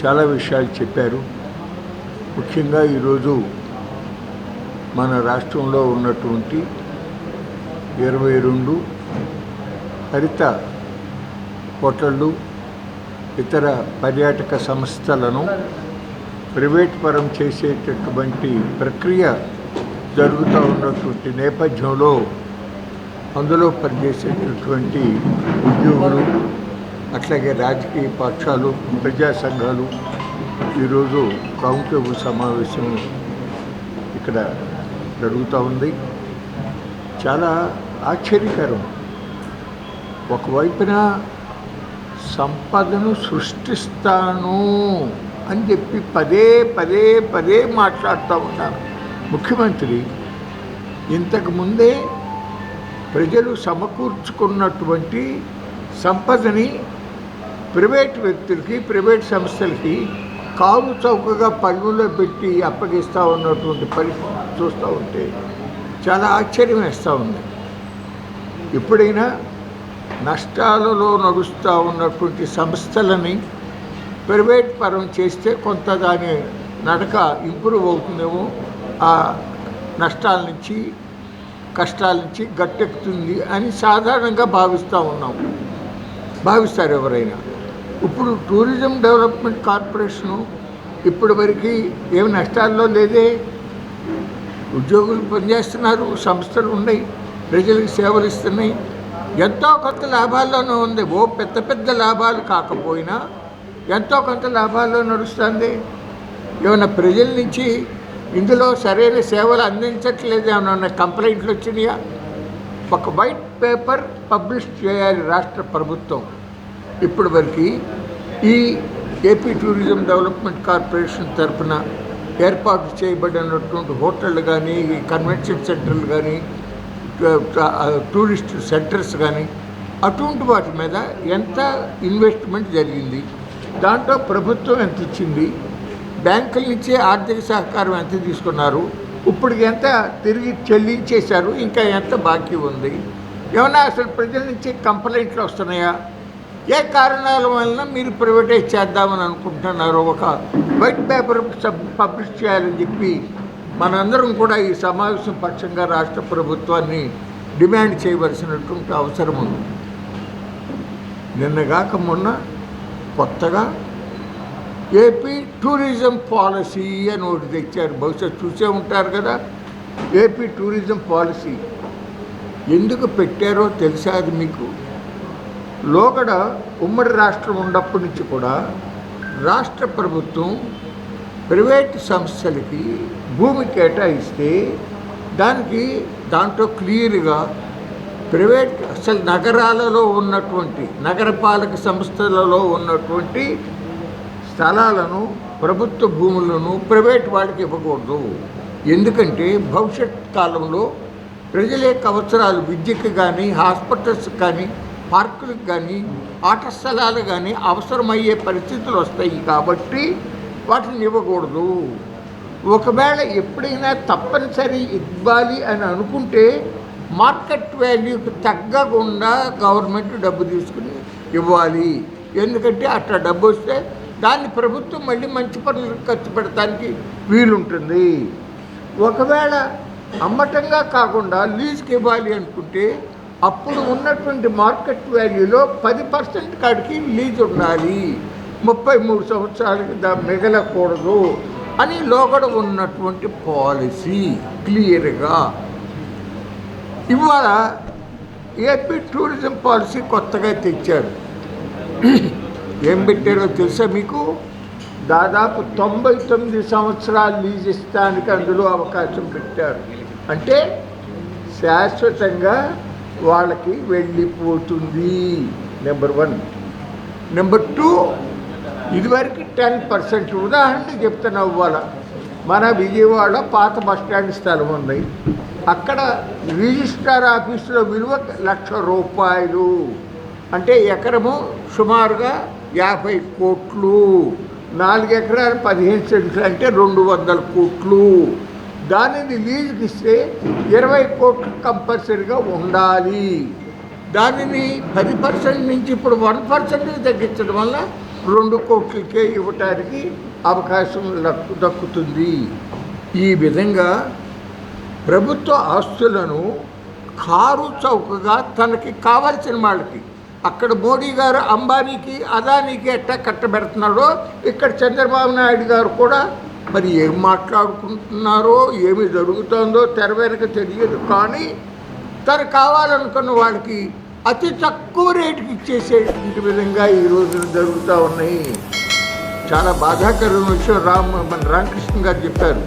చాలా విషయాలు చెప్పారు. ముఖ్యంగా ఈరోజు మన రాష్ట్రంలో ఉన్నటువంటి ఇరవై రెండు హరిత హోటళ్ళు ఇతర పర్యాటక సంస్థలను ప్రైవేట్ పరం చేసేటటువంటి ప్రక్రియ జరుగుతూ ఉన్నటువంటి నేపథ్యంలో అందులో పనిచేసేటటువంటి ఉద్యోగులు అట్లాగే రాజకీయ పక్షాలు ప్రజా సంఘాలు ఈరోజు రౌండ్ టేబుల్ సమావేశం ఇక్కడ జరుగుతూ ఉంది. చాలా ఆశ్చర్యకరం. ఒకవైపున సంపదను సృష్టిస్తాను అని చెప్పి పదే పదే పదే మాట్లాడుతూ ఉన్నారు. ముఖ్యమంత్రి ఇంతకుముందే ప్రజలు సమకూర్చుకున్నటువంటి సంపదని ప్రైవేట్ వ్యక్తులకి ప్రైవేట్ సంస్థలకి కారు చౌకగా పన్నులో పెట్టి అప్పగిస్తూ ఉన్నటువంటి పరిస్థితి చూస్తూ ఉంటే చాలా ఆశ్చర్యం వేస్తూ ఉంది. ఎప్పుడైనా నష్టాలలో నడుస్తూ ఉన్నటువంటి సంస్థలని ప్రైవేట్ పరం చేస్తే కొంత దాని నడక ఇంప్రూవ్ అవుతుందేమో ఆ నష్టాల నుంచి కష్టాల నుంచి గట్టెక్కుతుంది అని సాధారణంగా భావిస్తూ ఉన్నాం. భావిస్తారు ఎవరైనా ఇప్పుడు టూరిజం డెవలప్మెంట్ కార్పొరేషను ఇప్పటి వరకు ఏమి నష్టాల్లో లేదే. ఉద్యోగులు పనిచేస్తున్నారు సంస్థలు ఉన్నాయి ప్రజలకు సేవలు ఇస్తున్నాయి. ఎంతో కొంత లాభాల్లోనే ఉంది. ఓ పెద్ద పెద్ద లాభాలు కాకపోయినా ఎంతో కొంత లాభాల్లో నడుస్తుంది. ఏమైనా ప్రజల నుంచి ఇందులో సరైన సేవలు అందించట్లేదు ఏమైనా కంప్లైంట్లు వచ్చినాయా? ఒక వైట్ పేపర్ పబ్లిష్ చేయాలి రాష్ట్ర ప్రభుత్వం. ఇప్పటి వరకు ఈ ఏపీ టూరిజం డెవలప్మెంట్ కార్పొరేషన్ తరఫున ఏర్పాటు చేయబడినటువంటి హోటళ్ళు కానీ ఈ కన్వెన్షన్ సెంటర్లు కానీ టూరిస్ట్ సెంటర్స్ కానీ అటువంటి వాటి మీద ఎంత ఇన్వెస్ట్మెంట్ జరిగింది దాంట్లో ప్రభుత్వం ఎంత ఇచ్చింది బ్యాంకుల నుంచి ఆర్థిక సహకారం ఎంత తీసుకున్నారు ఇప్పుడు ఎంత తిరిగి చెల్లించేశారు ఇంకా ఎంత బాకీ ఉంది ఏమన్నా అసలు ప్రజల నుంచి కంప్లైంట్లు వస్తున్నాయా ఏ కారణాల వలన మీరు ప్రైవేటైజ్ చేద్దామని అనుకుంటున్నారు ఒక వైట్ పేపర్ సబ్ పబ్లిష్ చేయాలని చెప్పి మనందరం కూడా ఈ సమావేశం పక్షంగా రాష్ట్ర ప్రభుత్వాన్ని డిమాండ్ చేయవలసినటువంటి అవసరం ఉంది. నిన్నగాక మొన్న కొత్తగా ఏపీ టూరిజం పాలసీ అని ఒకటి తెచ్చారు. బహుశా చూసే ఉంటారు కదా. ఏపీ టూరిజం పాలసీ ఎందుకు పెట్టారో తెలుసా అది మీకు? లోగడ ఉమ్మడి రాష్ట్రం ఉన్నప్పటి నుంచి కూడా రాష్ట్ర ప్రభుత్వం ప్రైవేట్ సంస్థలకి భూమి కేటాయిస్తే దానికి దాంట్లో క్లియర్గా ప్రైవేట్ అసలు నగరాలలో ఉన్నటువంటి నగరపాలక సంస్థలలో ఉన్నటువంటి స్థలాలను ప్రభుత్వ భూములను ప్రైవేట్ వాళ్ళకి ఇవ్వకూడదు. ఎందుకంటే భవిష్యత్ కాలంలో ప్రజల యొక్క అవసరాలు విద్యకు కానీ హాస్పిటల్స్ కానీ పార్కులకు కానీ ఆట స్థలాలు కానీ అవసరమయ్యే పరిస్థితులు వస్తాయి కాబట్టి వాటిని ఇవ్వకూడదు. ఒకవేళ ఎప్పుడైనా తప్పనిసరి ఇవ్వాలి అని అనుకుంటే మార్కెట్ వాల్యూకి తగ్గకుండా గవర్నమెంట్ డబ్బు తీసుకుని ఇవ్వాలి. ఎందుకంటే అట్లా డబ్బు వస్తే దాన్ని ప్రభుత్వం మళ్ళీ మంచి పనులకు ఖర్చు పెడటానికి వీలుంటుంది. ఒకవేళ అమ్మటంగా కాకుండా లీజుకి ఇవ్వాలి అనుకుంటే అప్పుడు ఉన్నటువంటి మార్కెట్ వాల్యూలో పది పర్సెంట్ కాడికి లీజ్ ఉండాలి. ముప్పై మూడు సంవత్సరాలకి దా మిగలకూడదు అని లోగడ ఉన్నటువంటి పాలసీ క్లియర్గా. ఇవాళ ఏపీ టూరిజం పాలసీ కొత్తగా తెచ్చారు. ఏం పెట్టారో తెలుసా మీకు? దాదాపు తొంభై తొమ్మిది సంవత్సరాలు లీజ్ ఇస్తానికి అందులో అవకాశం పెట్టారు. అంటే శాశ్వతంగా వాళ్ళకి వెళ్ళిపోతుంది. నెంబర్ వన్ నెంబర్ టూ ఇదివరకు టెన్ పర్సెంట్ ఉదాహరణ చెప్తున్నా ఇవాళ. మన విజయవాడ పాత బస్టాండ్ స్థలం ఉంది. అక్కడ రిజిస్ట్రార్ ఆఫీసులో విలువ లక్ష రూపాయలు. అంటే ఎకరము సుమారుగా యాభై కోట్లు. నాలుగు ఎకరాలు పదిహేను సెంట్లు అంటే రెండు వందల కోట్లు. దానిని లీజుకి ఇస్తే ఇరవై కోట్లు కంపల్సరీగా ఉండాలి. దానిని పది పర్సెంట్ నుంచి ఇప్పుడు వన్ పర్సెంట్కి తగ్గించడం వల్ల రెండు కోట్లకే ఇవ్వటానికి అవకాశం లక్కు దక్కుతుంది. ఈ విధంగా ప్రభుత్వ ఆస్తులను కారు చౌకగా తనకి కావాల్సిన వాళ్ళకి అక్కడ మోడీ గారు అంబానీకి అదానీకి ఎట్టా కట్టబెడుతున్నాడో ఇక్కడ చంద్రబాబు నాయుడు గారు కూడా మరి ఏం మాట్లాడుకుంటున్నారో ఏమి జరుగుతుందో తెర వెనక తెలియదు. కానీ తను కావాలనుకున్న వాళ్ళకి అతి తక్కువ రేటుకి ఇచ్చేసేటువంటి విధంగా ఈ రోజున జరుగుతూ ఉన్నాయి. చాలా బాధాకరమైన విషయం రామ్ మన రామకృష్ణ గారు చెప్పారు.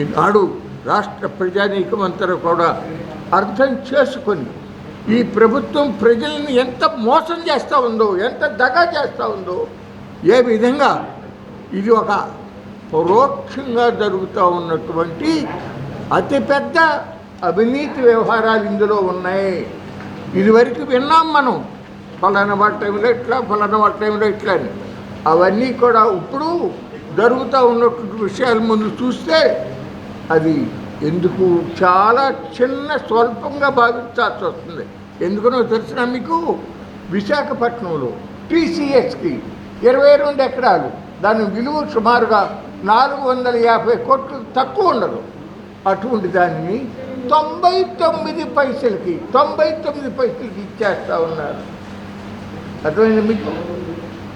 ఈనాడు రాష్ట్ర ప్రజానీకం అంతా కూడా అర్థం చేసుకొని ఈ ప్రభుత్వం ప్రజల్ని ఎంత మోసం చేస్తూ ఉందో ఎంత దగా చేస్తూ ఉందో ఏ విధంగా ఇది ఒక పరోక్షంగా జరుగుతూ ఉన్నటువంటి అతిపెద్ద అవినీతి వ్యవహారాలు ఇందులో ఉన్నాయి. ఇదివరకు విన్నాం మనం ఫలానా వాటి టైంలో ఇట్లా ఫలానా వాటి టైంలో ఇట్లా అని. అవన్నీ కూడా ఇప్పుడు జరుగుతూ ఉన్నటువంటి విషయాల ముందు చూస్తే అది ఎందుకు చాలా చిన్న స్వల్పంగా భావించాల్సి వస్తుంది. ఎందుకనో తెలిసిన మీకు? విశాఖపట్నంలో టీసీఎస్కి ఇరవై రెండు ఎకరాలు దాని విలువ సుమారుగా నాలుగు వందల యాభై కోట్లు తక్కువ ఉండదు. అటువంటి దానిని తొంభై తొమ్మిది పైసలకి తొంభై తొమ్మిది పైసలకి ఇచ్చేస్తూ ఉన్నారు. అర్థమైంది మీకు?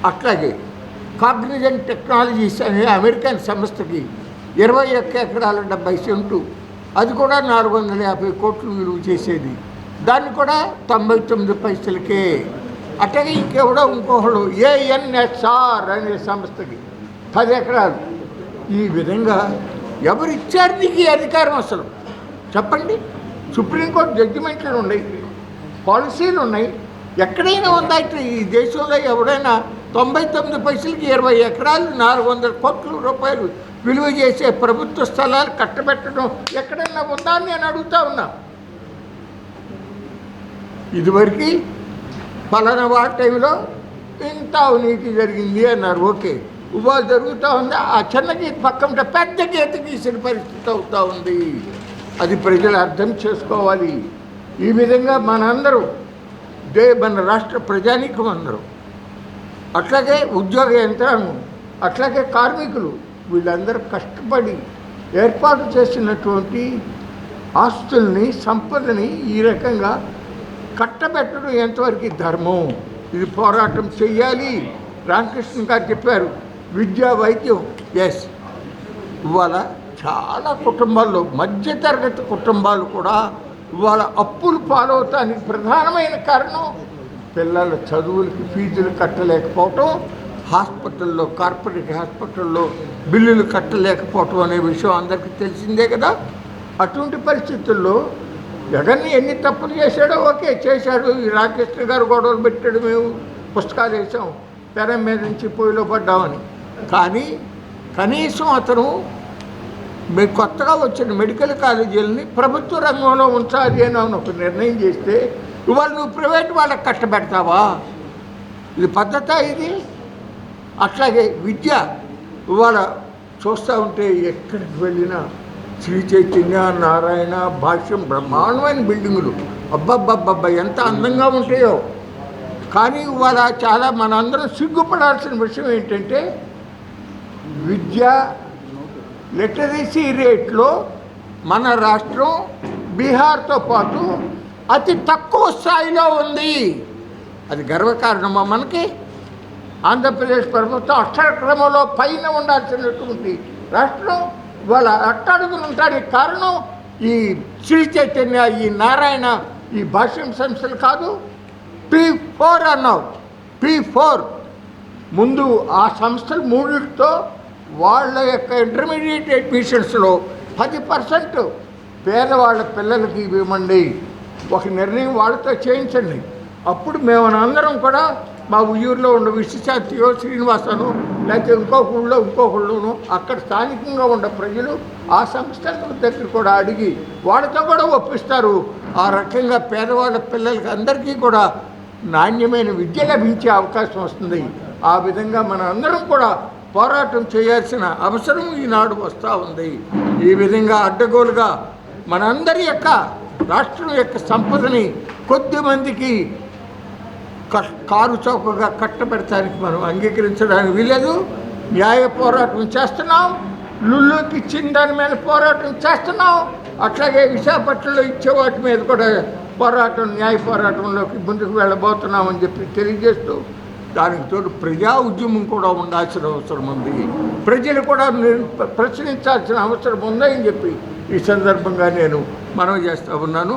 అట్లాగే కాగ్నిజెంట్ టెక్నాలజీస్ అనే అమెరికన్ సంస్థకి ఇరవై ఒక్క ఎకరాల డెబ్బై సెంటు అది కూడా నాలుగు వందల యాభై కోట్లు విలువ చేసేది. దాన్ని కూడా తొంభై తొమ్మిది పైసలకే. అట్లాగే ఇంకెవడో ఇంకొకడు ఏఎన్ఎస్ఆర్ అనే సంస్థకి. పది ఎకరాలు ఈ విధంగా ఎవరిచ్చారు నీకు ఈ అధికారం అసలు? చెప్పండి. సుప్రీంకోర్టు జడ్జిమెంట్లు ఉన్నాయి పాలసీలు ఉన్నాయి. ఎక్కడైనా ఉందా ఈ దేశంలో ఎవడైనా తొంభై తొమ్మిది పైసలకి ఇరవై ఎకరాలు నాలుగు వందల కోట్ల రూపాయలు విలువ చేసే ప్రభుత్వ స్థలాలు కట్టబెట్టడం ఎక్కడైనా ఉందా అని నేను అడుగుతా ఉన్నా. ఇదివరకు ఫలానా వాటి టైంలో ఇంత అవినీతి జరిగింది అన్నారు. ఓకే. ఇవాళ జరుగుతూ ఉంది. ఆ చిన్న గీత పక్కన పెద్ద గీత గీసిన పరిస్థితి అవుతూ ఉంది. అది ప్రజలు అర్థం చేసుకోవాలి. ఈ విధంగా మనందరూ దే మన రాష్ట్ర ప్రజానీకం అందరూ అట్లాగే ఉద్యోగ యంత్రాంగం అట్లాగే కార్మికులు వీళ్ళందరూ కష్టపడి ఏర్పాటు చేసినటువంటి ఆస్తుల్ని సంపదని ఈ రకంగా కట్టబెట్టడం ఎంతవరకు ధర్మం? ఇది పోరాటం చెయ్యాలి. రామకృష్ణ గారు చెప్పారు విద్యా వైద్యం ఎస్ ఇవాళ చాలా కుటుంబాల్లో మధ్యతరగతి కుటుంబాలు కూడా ఇవాళ అప్పులు పాలవుతానికి ప్రధానమైన కారణం పిల్లల చదువులకి ఫీజులు కట్టలేకపోవటం హాస్పిటల్లో కార్పొరేట్ హాస్పిటల్లో బిల్లులు కట్టలేకపోవటం అనే విషయం అందరికీ తెలిసిందే కదా. అటువంటి పరిస్థితుల్లో జగన్ ఎన్ని తప్పులు చేశాడో ఓకే చేశాడు. ఈ రామకృష్ణ గారు గొడవలు పెట్టాడు మేము పుస్తకాలు వేసాం పెరం మీద నుంచి పొయ్యిలో పడ్డామని. కానీ కనీసం అతను మీ కొత్తగా వచ్చిన మెడికల్ కాలేజీలని ప్రభుత్వ రంగంలో ఉంచాలి అని అని ఒక నిర్ణయం చేస్తే ఇవాళ నువ్వు ప్రైవేట్ వాళ్ళకి కష్టపెడతావా? ఇది పద్ధత ఇది? అట్లాగే విద్య ఇవాళ చూస్తూ ఉంటే ఎక్కడికి వెళ్ళినా శ్రీ చైతన్య నారాయణ భాష్యం బ్రహ్మాండమైన బిల్డింగులు. అబ్బబ్బబ్బబ్బా ఎంత అందంగా ఉంటాయో. కానీ ఇవాళ చాలా మనందరం సిగ్గుపడాల్సిన విషయం ఏంటంటే విద్య లిటరసీ రేట్లో మన రాష్ట్రం బీహార్తో పాటు అతి తక్కువ స్థాయిలో ఉంది. అది గర్వకారణమా మనకి? ఆంధ్రప్రదేశ్ ప్రభుత్వం అక్షరక్రమంలో పైన ఉండాల్సినటువంటి రాష్ట్రం వాళ్ళ అట్టడుగులు ఉంటానికి కారణం ఈ శ్రీ చైతన్య ఈ నారాయణ ఈ భాష్యం సంస్థలు కాదు. పీ ఫోర్ అన్నావు. పీ ఫోర్ ముందు ఆ సంస్థలు మూడుతో వాళ్ళ యొక్క ఇంటర్మీడియట్ అడ్మిషన్స్లో పది పర్సెంట్ పేదవాళ్ళ పిల్లలకి ఇవ్వమండి. ఒక నిర్ణయం వాళ్ళతో చేయించండి. అప్పుడు మేము అందరం కూడా మా ఉయ్యూరులో ఉన్న విశ్వశాంతియో శ్రీనివాసను లేకపోతే ఇంకొక ఊళ్ళో ఇంకొక ఊళ్ళోనూ అక్కడ స్థానికంగా ఉన్న ప్రజలు ఆ సంస్థల దగ్గర కూడా అడిగి వాళ్ళతో కూడా ఒప్పిస్తారు. ఆ రకంగా పేదవాళ్ళ పిల్లలకి అందరికీ కూడా నాణ్యమైన విద్య లభించే అవకాశం వస్తుంది. ఆ విధంగా మన అందరం కూడా పోరాటం చేయాల్సిన అవసరం ఈనాడు వస్తూ ఉంది. ఈ విధంగా అడ్డగోలుగా మనందరి యొక్క రాష్ట్రం యొక్క సంపదని కొద్ది మందికి కారు చౌకగా కట్టబెడటానికి మనం అంగీకరించడానికి వీలేదు న్యాయ పోరాటం చేస్తున్నాం. లుల్లుకి ఇచ్చిన దాని మీద పోరాటం చేస్తున్నాం. అట్లాగే విశాఖపట్నంలో ఇచ్చే వాటి మీద కూడా పోరాటం న్యాయ పోరాటంలోకి ముందుకు వెళ్ళబోతున్నామని చెప్పి తెలియజేస్తూ దానికి తోడు ప్రజా ఉద్యమం కూడా ఉండాల్సిన అవసరం ఉంది. ప్రజలు కూడా ప్రశ్నించాల్సిన అవసరం ఉందని చెప్పి ఈ సందర్భంగా నేను మనవి చేస్తూ ఉన్నాను.